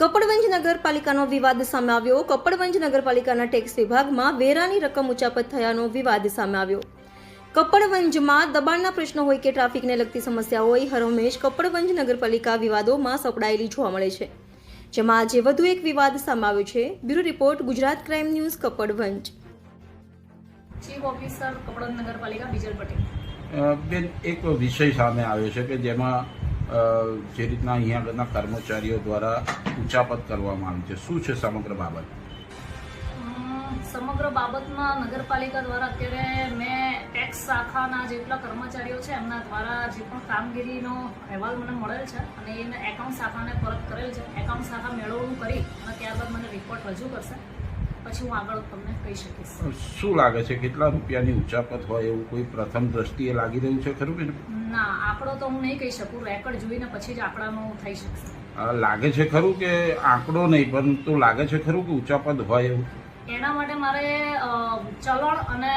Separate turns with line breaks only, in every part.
કપડવંજ નગરપાલિકાનો વિવાદ સામે આવ્યો. કપડવંજ નગરપાલિકાના ટેક્સ વિભાગમાં વેરાની રકમ ઉચાપત થયાનો વિવાદ સામે આવ્યો. કપડવંજમાં દબાણના પ્રશ્નો હોય કે ટ્રાફિકને લગતી સમસ્યા હોય હરહમેશ કપડવંજ નગરપાલિકા વિવાદોમાં સપડાયેલી જોવા મળે છે. જેમાં આજે વધુ એક વિવાદ સામે આવ્યો છે. Bureau report Gujarat crime news Kapadvanj.
Chief officer Kapadvanj નગરપાલિકા બીજલ પટેલ.
બેન એક વિષય સામે આવ્યો છે કે જેમાં જે રીતના અહીંયા આગળના કર્મચારીઓ દ્વારા ઉચાપત કરવામાં આવી છે. શું છે સમગ્ર બાબત?
સમગ્ર બાબતમાં નગરપાલિકા દ્વારા અત્યારે મેં ટેક્સ શાખાના જેટલા કર્મચારીઓ છે, એમના દ્વારા જે પણ કામગીરીનો અહેવાલ મને મળેલ છે અને એને એકાઉન્ટ શાખાને પરત કરેલ છે. એકાઉન્ટ શાખા મેળવણું કરી અને ત્યારબાદ મને રિપોર્ટ રજૂ કરશે. પછી હું આગળ તમને કહી શકીશ.
શું લાગે છે કેટલા રૂપિયાની ઉચાપત હોય એવું કોઈ પ્રથમ દ્રષ્ટિએ લાગી રહ્યું છે ખરું બેન?
ના આંકડો તો હું નહીં કહી શકું રેકોર્ડ જોઈને પછી જ આંકડાનો થઈ શકશે.
લાગે છે ખરું કે આંકડો નહીં પરંતુ લાગે છે ખરું કે ઉચાપત હોય એવું?
એના માટે મારે ચલણ અને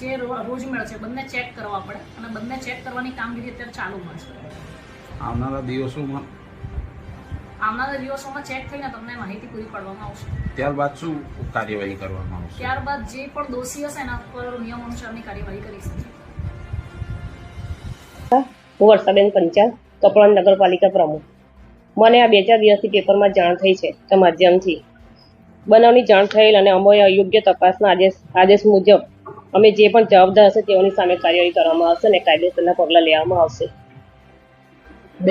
જે રોજ રોજમેળ છે બંને ચેક કરવા પડે. અને બંને ચેક કરવાની કામગીરી અત્યારે ચાલુ છે.
આવનારા દિવસોમાં
આવનારા દિવસોમાં ચેક થઈને તમને માહિતી પૂરી પાડવામાં આવશે.
ત્યારબાદ શું કાર્યવાહી કરવામાં આવશે?
ત્યારબાદ જે પણ દોષી હશે એના પર નિયમ અનુસારની કાર્યવાહી કરીશું.
હું વર્ષાબેન પંચાલ કપડાં નગરપાલિકા પ્રમુખ. મને આ બે ચાર દિવસથી પેપરમાં જાણ થઈ છે તે માધ્યમથી બનાવની જાણ થયેલ અને અમે યોગ્ય તપાસના આદેશ આદેશ મુજબ અમે જે પણ જવાબદાર હશે તેઓની સામે કાર્યવાહી કરવામાં આવશે અને કાયદેસરના પગલાં લેવામાં આવશે.